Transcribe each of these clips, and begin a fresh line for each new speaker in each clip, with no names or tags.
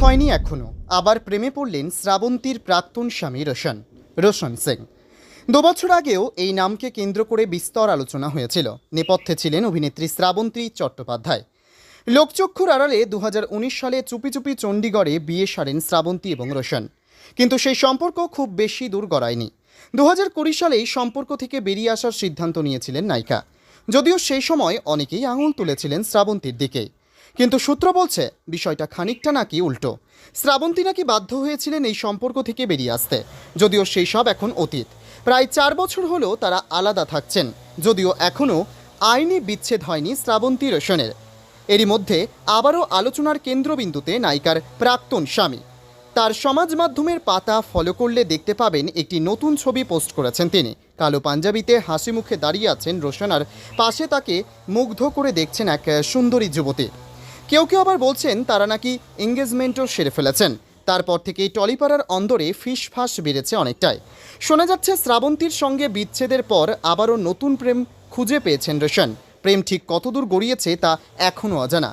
হয়নি এখনও আবার প্রেমে পড়লেন শ্রাবন্তীর প্রাক্তন স্বামী রোশন রোশন সিং। দুবছর আগেও এই নামকে কেন্দ্র করে বিস্তর আলোচনা হয়েছিল। নেপথ্যে ছিলেন অভিনেত্রী শ্রাবন্তী চট্টোপাধ্যায়। লোকচক্ষুর আড়ালে দু হাজার উনিশ সালে চুপি চুপি চণ্ডীগড়ে বিয়ে সারেন শ্রাবন্তী এবং রোশন। কিন্তু সেই সম্পর্ক খুব বেশি দূর গড়ায়নি। দু হাজার কুড়ি সালেই সম্পর্ক থেকে বেরিয়ে আসার সিদ্ধান্ত নিয়েছিলেন নায়িকা। যদিও সেই সময় অনেকেই আঙুল তুলেছিলেন শ্রাবন্তীর দিকে। কিন্তু সূত্র বলছে, বিষয়টা খানিকটা নাকি উল্টো। শ্রাবন্তী নাকি বাধ্য হয়েছিলেন এই সম্পর্ক থেকে বেরিয়ে আসতে, যদিও সেই সব এখন অতীত। প্রায় চার বছর হলো তারা আলাদা থাকছেন, যদিও এখনও আইনি বিচ্ছেদ হয়নি শ্রাবন্তী রোশনের। এরই মধ্যে আবারও আলোচনার কেন্দ্রবিন্দুতে নায়িকার প্রাক্তন স্বামী। তার সমাজ মাধ্যমের পাতা ফলো করলে দেখতে পাবেন একটি নতুন ছবি পোস্ট করেছেন তিনি। কালো পাঞ্জাবিতে হাসি মুখে দাঁড়িয়ে আছেন রোশন আর পাশে তাকে মুগ্ধ করে দেখছেন এক সুন্দরী যুবতী। কেউ কেউ আবার বলছেন তারা নাকি এঙ্গেজমেন্টও সেরে ফেলেছেন। তারপর থেকেই টলিপাড়ার অন্দরে ফিস ফাঁস বেড়েছে অনেকটাই। শোনা যাচ্ছে শ্রাবন্তীর সঙ্গে বিচ্ছেদের পর আবারও নতুন প্রেম খুঁজে পেয়েছেন রোশন। প্রেম ঠিক কতদূর গড়িয়েছে তা এখনও অজানা।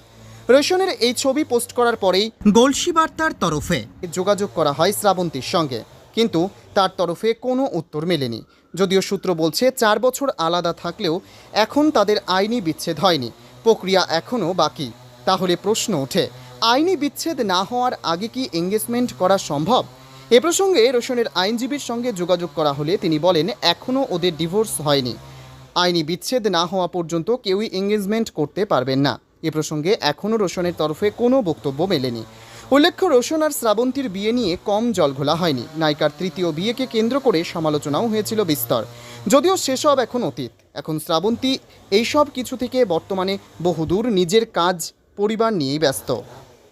রোশনের এই ছবি পোস্ট করার পরেই গলসি বার্তার তরফে যোগাযোগ করা হয় শ্রাবন্তীর সঙ্গে। কিন্তু তার তরফে কোনো উত্তর মেলেনি। যদিও সূত্র বলছে, চার বছর আলাদা থাকলেও এখন তাদের আইনি বিচ্ছেদ হয়নি। প্রক্রিয়া এখনও বাকি। তাহলে প্রশ্ন ওঠে, আইনি বিচ্ছেদ না হওয়ার আগে কি এঙ্গেজমেন্ট করা সম্ভব? এ প্রসঙ্গে রোশনের আইনজীবীর সঙ্গে যোগাযোগ করা হলে তিনি বলেন এখনও ওদের ডিভোর্স হয়নি। আইনি বিচ্ছেদ না হওয়া পর্যন্ত কেউই এঙ্গেজমেন্ট করতে পারবেন না। এ প্রসঙ্গে এখনও রোশনের তরফে কোনো বক্তব্য মেলেনি। উল্লেখ্য, রোশন আর শ্রাবন্তীর বিয়ে নিয়ে কম জলঘোলা হয়নি। নায়িকার তৃতীয় বিয়েকে কেন্দ্র করে সমালোচনাও হয়েছিল বিস্তর। যদিও সেসব এখন অতীত। এখন শ্রাবন্তী এইসব কিছু থেকে বর্তমানে বহুদূর নিজের কাজ পরিবার নিয়েই ব্যস্ত